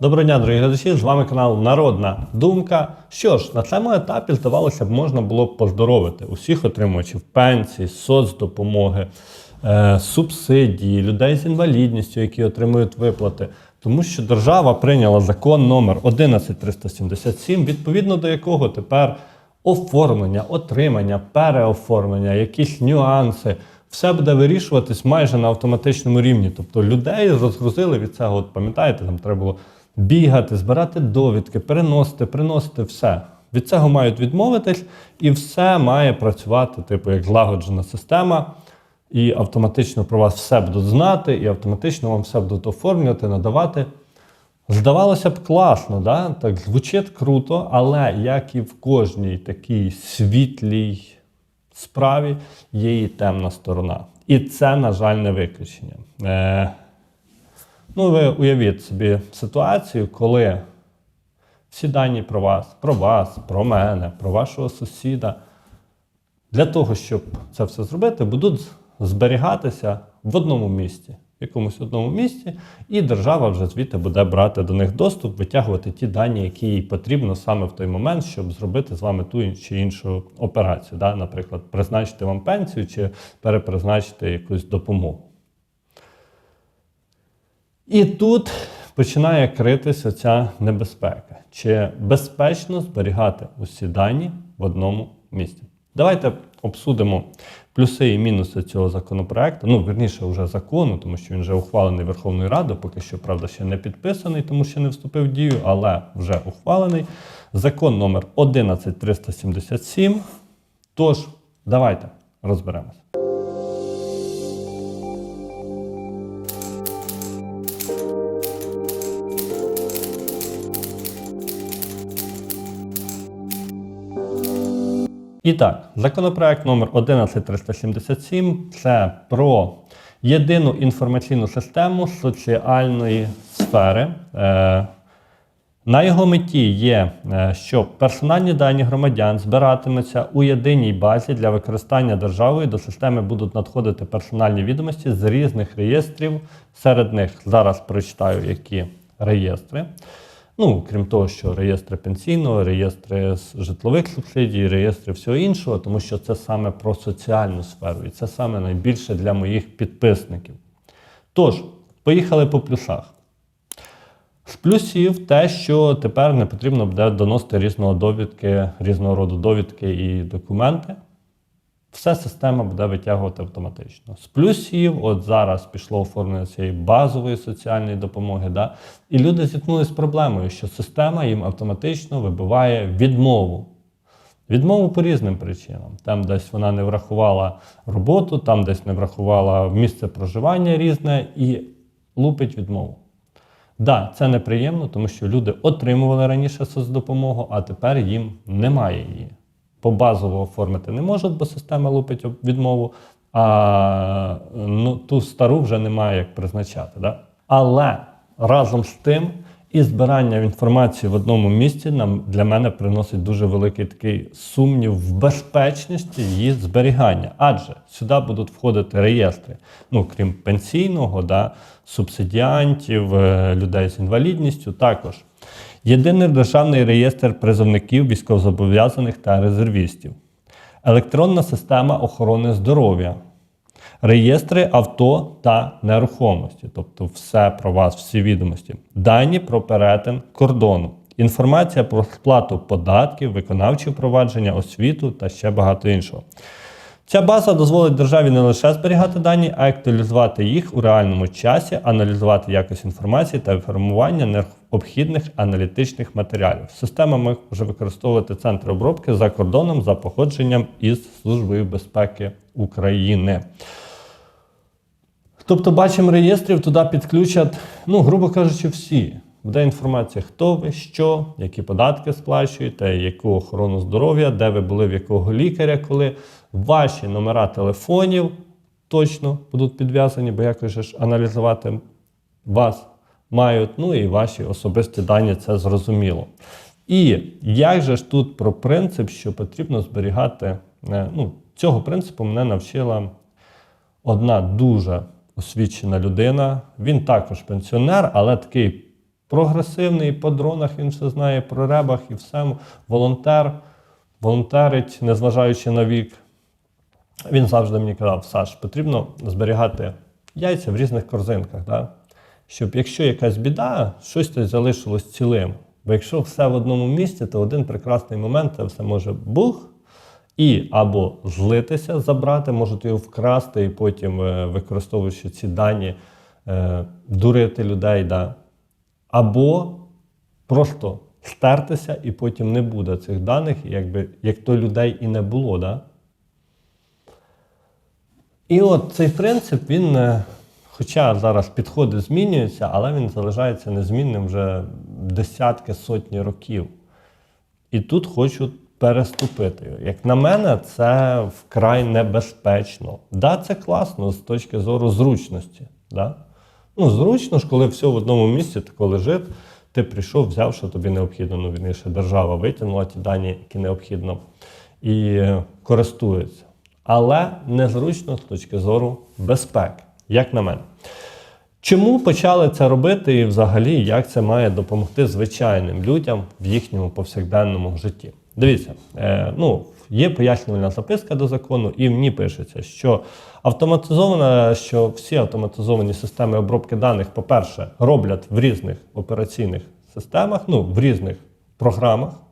Доброго дня, дорогі глядачі! З вами канал Народна Думка. Що ж, на цьому етапі, здавалося б, можна було б поздоровити усіх отримувачів пенсій, соцдопомоги, е, субсидії, людей з інвалідністю, які отримують виплати. Тому що держава прийняла закон номер 11377, відповідно до якого тепер оформлення, отримання, переоформлення, якісь нюанси. Все буде вирішуватись майже на автоматичному рівні. Тобто людей розгрузили від цього. От пам'ятаєте, там треба було бігати, збирати довідки, переносити, приносити все. Від цього мають відмовитись, і все має працювати, типу, як злагоджена система. І автоматично про вас все будуть знати, і автоматично вам все будуть оформлювати, надавати. Здавалося б, класно, да? так звучить круто, але як і в кожній такій світлій справі є і темна сторона. І це, на жаль, не виключення. Е, ну, ви уявіть собі ситуацію, коли всі дані про вас, про вас, про мене, про вашого сусіда, для того, щоб це все зробити, будуть зберігатися в одному місці, в якомусь одному місці, і держава вже звідти буде брати до них доступ, витягувати ті дані, які їй потрібно саме в той момент, щоб зробити з вами ту чи іншу операцію. Да? Наприклад, призначити вам пенсію чи перепризначити якусь допомогу. І тут починає критися ця небезпека. Чи безпечно зберігати усі дані в одному місці? Давайте обсудимо плюси і мінуси цього законопроекту. Ну, верніше, вже закону, тому що він вже ухвалений Верховною Радою, поки що, правда, ще не підписаний, тому що не вступив в дію, але вже ухвалений. Закон номер 11377. Тож, давайте розберемося. І так, законопроект номер 11377 це про єдину інформаційну систему соціальної сфери. Е, на його меті є, е, що персональні дані громадян збиратимуться у єдиній базі для використання державою. До системи будуть надходити персональні відомості з різних реєстрів. Серед них зараз прочитаю, які реєстри. Ну, крім того, що реєстри пенсійного, реєстри житлових субсидій, реєстри всього іншого, тому що це саме про соціальну сферу, і це саме найбільше для моїх підписників. Тож, поїхали по плюсах. З плюсів те, що тепер не потрібно буде доносити різного довідки, різного роду довідки і документи. Все система буде витягувати автоматично. З плюсів, от зараз пішло оформлення цієї базової соціальної допомоги, да? і люди зіткнулися з проблемою, що система їм автоматично вибиває відмову. Відмову по різним причинам. Там десь вона не врахувала роботу, там десь не врахувала місце проживання різне і лупить відмову. Да, це неприємно, тому що люди отримували раніше соцдопомогу, а тепер їм немає її. По базово оформити не можуть, бо система лупить відмову, а ну, ту стару вже немає як призначати. Да? Але разом з тим і збирання інформації в одному місці нам для мене приносить дуже великий такий сумнів в безпечності її зберігання. Адже сюди будуть входити реєстри, ну крім пенсійного, да, субсидіантів, е, людей з інвалідністю також. Єдиний державний реєстр призовників військовозобов'язаних та резервістів, електронна система охорони здоров'я, реєстри авто та нерухомості, тобто все про вас, всі відомості, дані про перетин кордону, інформація про сплату податків, виконавчі впровадження, освіту та ще багато іншого. Ця база дозволить державі не лише зберігати дані, а й актуалізувати їх у реальному часі, аналізувати якість інформації та формування необхідних аналітичних матеріалів. Система може використовувати центри обробки за кордоном за походженням із Службою безпеки України. Тобто, бачимо реєстрів, туди підключать, ну, грубо кажучи, всі. Буде інформація, хто ви, що, які податки сплачуєте, яку охорону здоров'я, де ви були, в якого лікаря, коли ваші номера телефонів точно будуть підв'язані, бо якось ж аналізувати вас мають, ну і ваші особисті дані, це зрозуміло. І як же ж тут про принцип, що потрібно зберігати, е, ну, цього принципу мене навчила одна дуже освічена людина. Він також пенсіонер, але такий прогресивний, по дронах він все знає, про ребах і все. Волонтер, волонтерить, незважаючи на вік. Він завжди мені казав, Саш, потрібно зберігати яйця в різних корзинках, да? щоб якщо якась біда, щось то залишилось цілим. Бо якщо все в одному місці, то один прекрасний момент це все може бух, і або злитися, забрати, можуть його вкрасти і потім, е, використовуючи ці дані, е, дурити людей, да? або просто стертися, і потім не буде цих даних, якби, як то людей і не було. Да? І от цей принцип, він, е, хоча зараз підходи змінюються, але він залишається незмінним вже десятки, сотні років. І тут хочу переступити. Як на мене, це вкрай небезпечно. Да, це класно з точки зору зручності. Да? Ну, зручно ж, коли все в одному місці тако лежить, ти прийшов, взяв, що тобі необхідно. Ну, вірніше, держава витягнула ті дані, які необхідно, і е, користується. Але незручно з точки зору безпеки, як на мене. Чому почали це робити і взагалі як це має допомогти звичайним людям в їхньому повсякденному житті? Дивіться, е, ну, є пояснювальна записка до закону, і в ній пишеться, що автоматизована, що всі автоматизовані системи обробки даних, по-перше, роблять в різних операційних системах, ну, в різних програмах.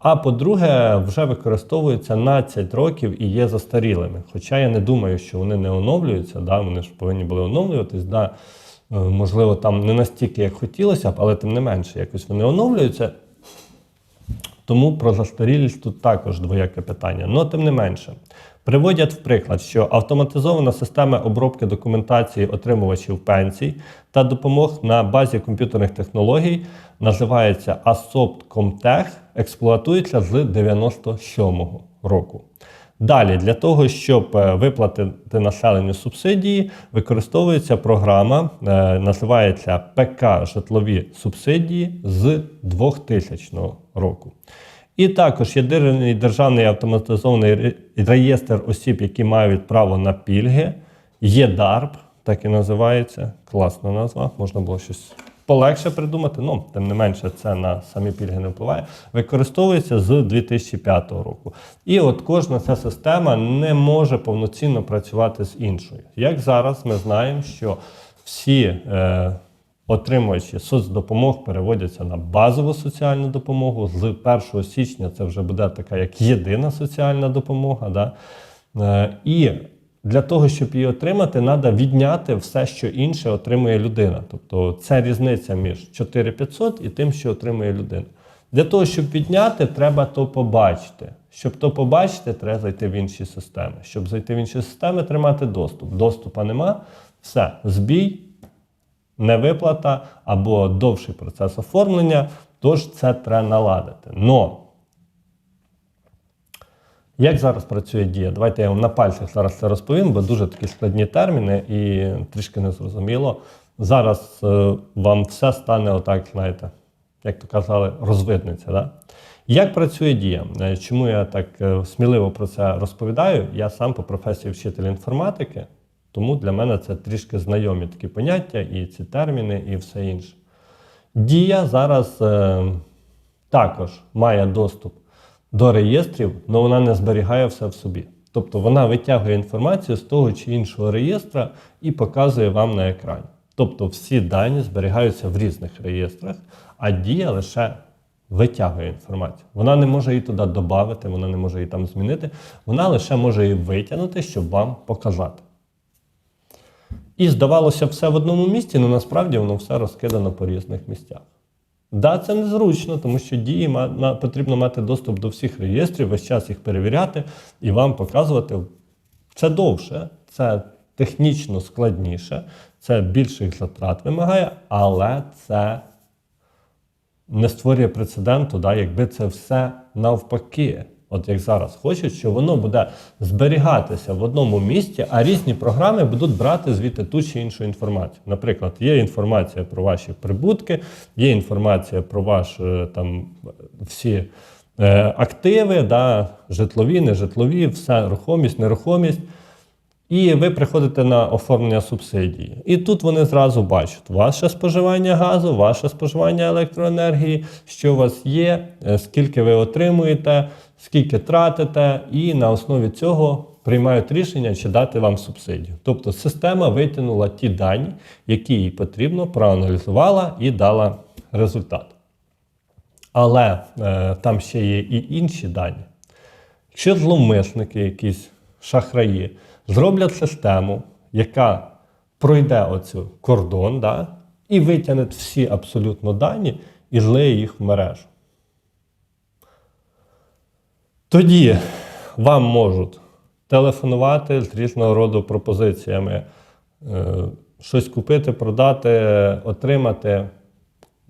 А по-друге, вже використовуються 12 років і є застарілими. Хоча я не думаю, що вони не оновлюються, да, вони ж повинні були оновлюватись. Да. Е, Можливо, там не настільки, як хотілося б, але тим не менше, якось вони оновлюються. Тому про застарілість тут також двояке питання. Ну, тим не менше, приводять в приклад, що автоматизована система обробки документації отримувачів пенсій та допомог на базі комп'ютерних технологій називається ASOPT.Comtech, експлуатується з 97-го року. Далі, для того, щоб е, виплатити населенню субсидії, використовується програма, е, називається ПК Житлові субсидії з 2000 року. І також єдиний державний автоматизований реєстр осіб, які мають право на пільги, ЄДАРП, так і називається. Класна назва, можна було щось полегше придумати, ну, тим не менше, це на самі пільги не впливає. Використовується з 2005 року. І от кожна ця система не може повноцінно працювати з іншою. Як зараз ми знаємо, що всі е, отримувачі соцдопомог переводяться на базову соціальну допомогу. З 1 січня це вже буде така як єдина соціальна допомога. Да? Е, і для того, щоб її отримати, треба відняти все, що інше отримує людина. Тобто це різниця між 4500 і тим, що отримує людина. Для того, щоб відняти, треба то побачити. Щоб то побачити, треба зайти в інші системи. Щоб зайти в інші системи, тримати доступ. Доступа нема, все, збій, невиплата або довший процес оформлення, тож це треба наладити. Но як зараз працює дія? Давайте я вам на пальцях зараз це розповім, бо дуже такі складні терміни і трішки незрозуміло. Зараз е, вам все стане отак, знаєте, як то казали, розвидниця. Да? Як працює дія? Е, Чому я так е, сміливо про це розповідаю? Я сам по професії вчитель інформатики, тому для мене це трішки знайомі такі поняття, і ці терміни, і все інше. Дія зараз також має доступ до реєстрів, але вона не зберігає все в собі. Тобто вона витягує інформацію з того чи іншого реєстра і показує вам на екрані. Тобто всі дані зберігаються в різних реєстрах, а дія лише витягує інформацію. Вона не може її туди додати, вона не може її там змінити, вона лише може її витягнути, щоб вам показати. І здавалося все в одному місці, але насправді воно все розкидано по різних місцях. Да, це незручно, тому що дії потрібно мати доступ до всіх реєстрів, весь час їх перевіряти і вам показувати. Це довше, це технічно складніше, це більших затрат вимагає, але це не створює прецеденту, да, якби це все навпаки. От як зараз хочуть, що воно буде зберігатися в одному місці, а різні програми будуть брати звідти ту чи іншу інформацію. Наприклад, є інформація про ваші прибутки, є інформація про ваші там всі е, активи, да, житлові, нежитлові, все рухомість, нерухомість. І ви приходите на оформлення субсидії. І тут вони зразу бачать ваше споживання газу, ваше споживання електроенергії, що у вас є, е, скільки ви отримуєте, скільки тратите, і на основі цього приймають рішення, чи дати вам субсидію. Тобто система витягнула ті дані, які їй потрібно, проаналізувала і дала результат. Але е, там ще є і інші дані. Якщо зловмисники, якісь шахраї, зроблять систему, яка пройде оцю кордон, да, і витягне всі абсолютно дані і злиє їх в мережу. Тоді вам можуть телефонувати з різного роду пропозиціями, е, щось купити, продати, отримати.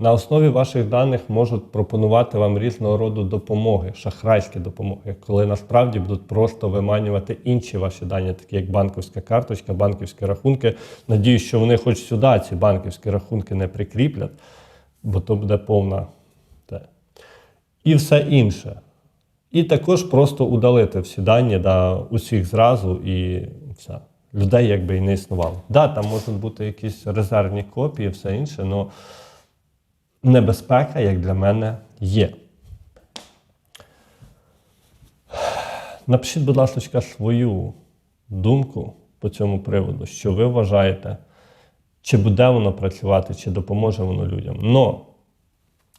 На основі ваших даних можуть пропонувати вам різного роду допомоги, шахрайські допомоги, коли насправді будуть просто виманювати інші ваші дані, такі як банківська карточка, банківські рахунки. Надіюсь, що вони хоч сюди ці банківські рахунки не прикріплять, бо то буде повна. Те. І все інше. І також просто удалити всі дані да, усіх зразу і все. Людей якби і не існувало. Да, там можуть бути якісь резервні копії, все інше, але небезпека, як для мене, є. Напишіть, будь ласка, свою думку по цьому приводу, що ви вважаєте, чи буде воно працювати, чи допоможе воно людям. Но,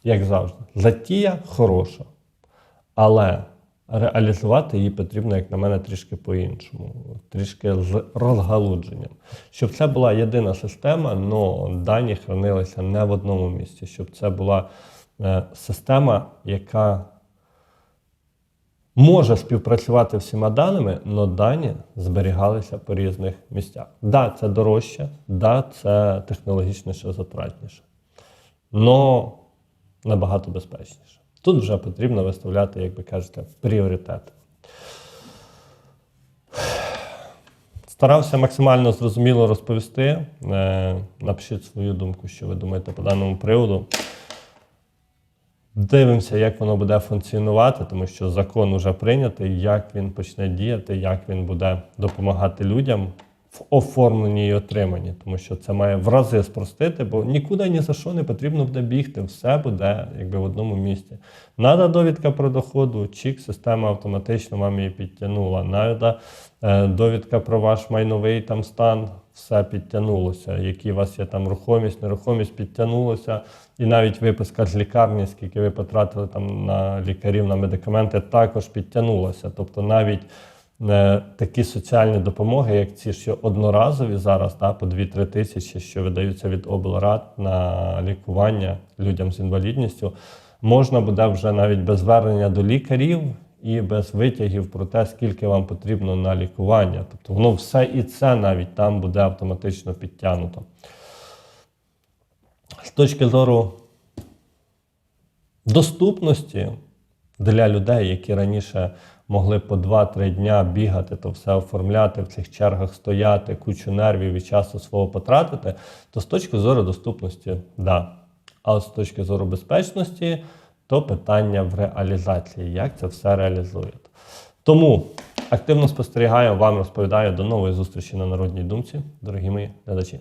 як завжди, затія хороша, але реалізувати її потрібно, як на мене, трішки по-іншому, трішки з розгалудженням. Щоб це була єдина система, але дані хранилися не в одному місці, щоб це була е, система, яка може співпрацювати всіма даними, але дані зберігалися по різних місцях. Да, це дорожче, да, це технологічніше, затратніше, але набагато безпечніше. Тут вже потрібно виставляти, як ви кажете, пріоритети. Старався максимально зрозуміло розповісти. Е, Напишіть свою думку, що ви думаєте по даному приводу. Дивимося, як воно буде функціонувати, тому що закон вже прийнятий, як він почне діяти, як він буде допомагати людям в оформленні і отриманні, тому що це має в рази спростити, бо нікуди ні за що не потрібно буде бігти, все буде якби в одному місці. Нада довідка про доходу, чік, система автоматично вам її підтягнула. Нада е, довідка про ваш майновий там стан, все підтягнулося. Які у вас є там рухомість, нерухомість підтягнулося. І навіть виписка з лікарні, скільки ви потратили там на лікарів, на медикаменти, також підтягнулося. Тобто навіть такі соціальні допомоги, як ці, що одноразові зараз, да, по 2-3 тисячі, що видаються від облрад на лікування людям з інвалідністю, можна буде вже навіть без звернення до лікарів і без витягів про те, скільки вам потрібно на лікування. Тобто воно все і це навіть там буде автоматично підтягнуто. З точки зору доступності для людей, які раніше могли по 2-3 дня бігати, то все оформляти, в цих чергах стояти, кучу нервів і часу свого потратити, то з точки зору доступності, да. А от з точки зору безпечності, то питання в реалізації, як це все реалізують. Тому активно спостерігаю, вам розповідаю. До нової зустрічі на Народній думці, дорогі мої глядачі.